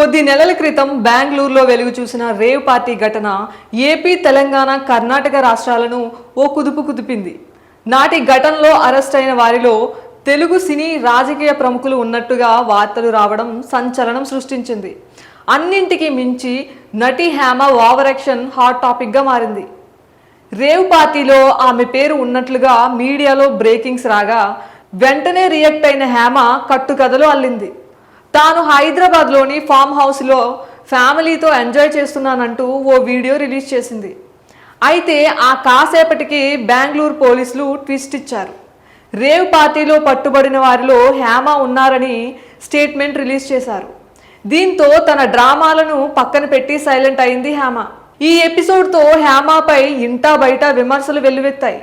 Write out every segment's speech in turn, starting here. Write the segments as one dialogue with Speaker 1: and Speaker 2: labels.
Speaker 1: కొద్ది నెలల క్రితం బెంగళూరులో వెలుగు చూసిన రేవ్ పార్టీ ఘటన ఏపీ తెలంగాణ కర్ణాటక రాష్ట్రాలను ఓ కుదుపు కుదిపింది. నాటి ఘటనలో అరెస్ట్ అయిన వారిలో తెలుగు సినీ రాజకీయ ప్రముఖులు ఉన్నట్టుగా వార్తలు రావడం సంచలనం సృష్టించింది. అన్నింటికి మించి నటి హేమ ఓవరాక్షన్ హాట్ టాపిక్గా మారింది. రేవ్ పార్టీలో ఆమె పేరు ఉన్నట్లుగా మీడియాలో బ్రేకింగ్స్ రాగా వెంటనే రియాక్ట్ అయిన హేమ కట్టుకథలు అల్లింది. తాను హైదరాబాద్లోని ఫామ్ హౌస్లో ఫ్యామిలీతో ఎంజాయ్ చేస్తున్నానంటూ ఓ వీడియో రిలీజ్ చేసింది. అయితే ఆ కాసేపటికి బెంగళూరు పోలీసులు ట్విస్ట్ ఇచ్చారు. రేవ్ పార్టీలో పట్టుబడిన వారిలో హేమ ఉన్నారని స్టేట్మెంట్ రిలీజ్ చేశారు. దీంతో తన డ్రామాలను పక్కన పెట్టి సైలెంట్ అయింది హేమ. ఈ ఎపిసోడ్తో హేమపై ఇంటా బయట విమర్శలు వెల్లువెత్తాయి.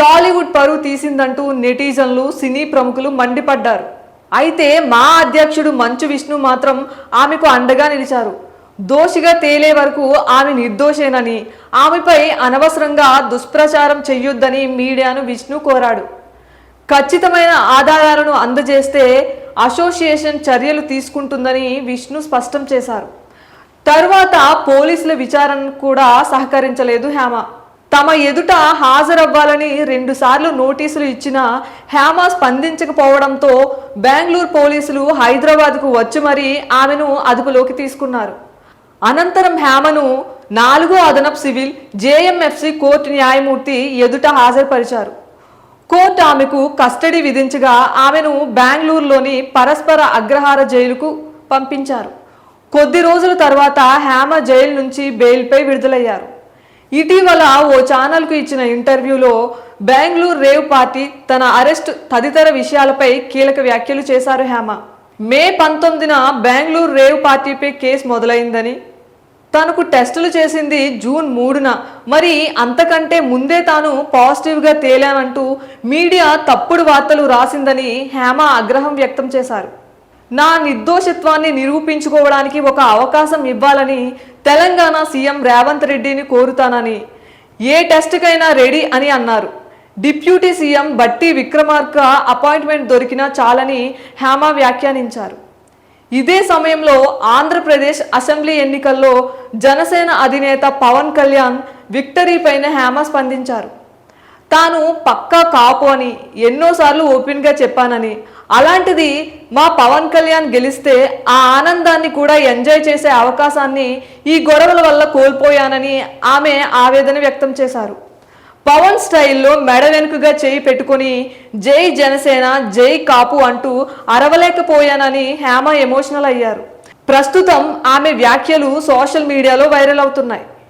Speaker 1: టాలీవుడ్ పరువు తీసిందంటూ నెటిజన్లు సినీ ప్రముఖులు మండిపడ్డారు. అయితే మా అధ్యక్షుడు మంచు విష్ణు మాత్రం ఆమెకు అండగా నిలిచారు. దోషిగా తేలే వరకు ఆమె నిర్దోషేనని ఆమెపై అనవసరంగా దుష్ప్రచారం చెయ్యొద్దని మీడియాను విష్ణు కోరాడు. ఖచ్చితమైన ఆధారాలను అందజేస్తే అసోసియేషన్ చర్యలు తీసుకుంటుందని విష్ణు స్పష్టం చేశారు. తరువాత పోలీసుల విచారణ కూడా సహకరించలేదు హేమ. తమ ఎదుట హాజరవ్వాలని రెండుసార్లు నోటీసులు ఇచ్చినా హేమ స్పందించకపోవడంతో బెంగళూరు పోలీసులు హైదరాబాద్కు వచ్చి మరీ ఆమెను అదుపులోకి తీసుకున్నారు. అనంతరం హేమను నాలుగో అదనపు సివిల్ జేఎంఎఫ్సి కోర్టు న్యాయమూర్తి ఎదుట హాజరుపరిచారు. కోర్టు ఆమెకు కస్టడీ విధించగా ఆమెను బెంగళూరులోని పరస్పర అగ్రహార జైలుకు పంపించారు. కొద్ది రోజుల తర్వాత హేమ జైలు నుంచి బెయిల్పై విడుదలయ్యారు. ఇటీవల ఓ ఛానల్కు ఇచ్చిన ఇంటర్వ్యూలో బెంగళూరు రేవ్ పార్టీ తన అరెస్ట్ తదితర విషయాలపై కీలక వ్యాఖ్యలు చేశారు హేమ. మే పంతొమ్మిదిన బెంగళూరు రేవ్ పార్టీపై కేసు మొదలైందని తనకు టెస్టులు చేసింది జూన్ మూడున. మరి అంతకంటే ముందే తాను పాజిటివ్గా తేలానంటూ మీడియా తప్పుడు వార్తలు రాసిందని హేమ ఆగ్రహం వ్యక్తం చేశారు. నా నిర్దోషత్వాన్ని నిరూపించుకోవడానికి ఒక అవకాశం ఇవ్వాలని తెలంగాణ సీఎం రేవంత్ రెడ్డిని కోరుతానని ఏ టెస్ట్కైనా రెడీ అని అన్నారు. డిప్యూటీ సీఎం బట్టి విక్రమార్క అపాయింట్మెంట్ దొరికినా చాలని హేమ వ్యాఖ్యానించారు. ఇదే సమయంలో ఆంధ్రప్రదేశ్ అసెంబ్లీ ఎన్నికల్లో జనసేన అధినేత పవన్ కళ్యాణ్ విక్టరీ పైన హేమ స్పందించారు. తాను పక్కా కాపు అని ఎన్నోసార్లు ఓపెన్గా చెప్పానని. అలాంటిది మా పవన్ కళ్యాణ్ గెలిస్తే ఆ ఆనందాన్ని కూడా ఎంజాయ్ చేసే అవకాశాన్ని ఈ గొడవల వల్ల కోల్పోయానని ఆమె ఆవేదన వ్యక్తం చేశారు. పవన్ స్టైల్లో మెడ వెనుకగా చేయి పెట్టుకొని జై జనసేన జై కాపు అంటూ అరవలేకపోయానని హేమ ఎమోషనల్ అయ్యారు. ప్రస్తుతం ఆమె వ్యాఖ్యలు సోషల్ మీడియాలో వైరల్ అవుతున్నాయి.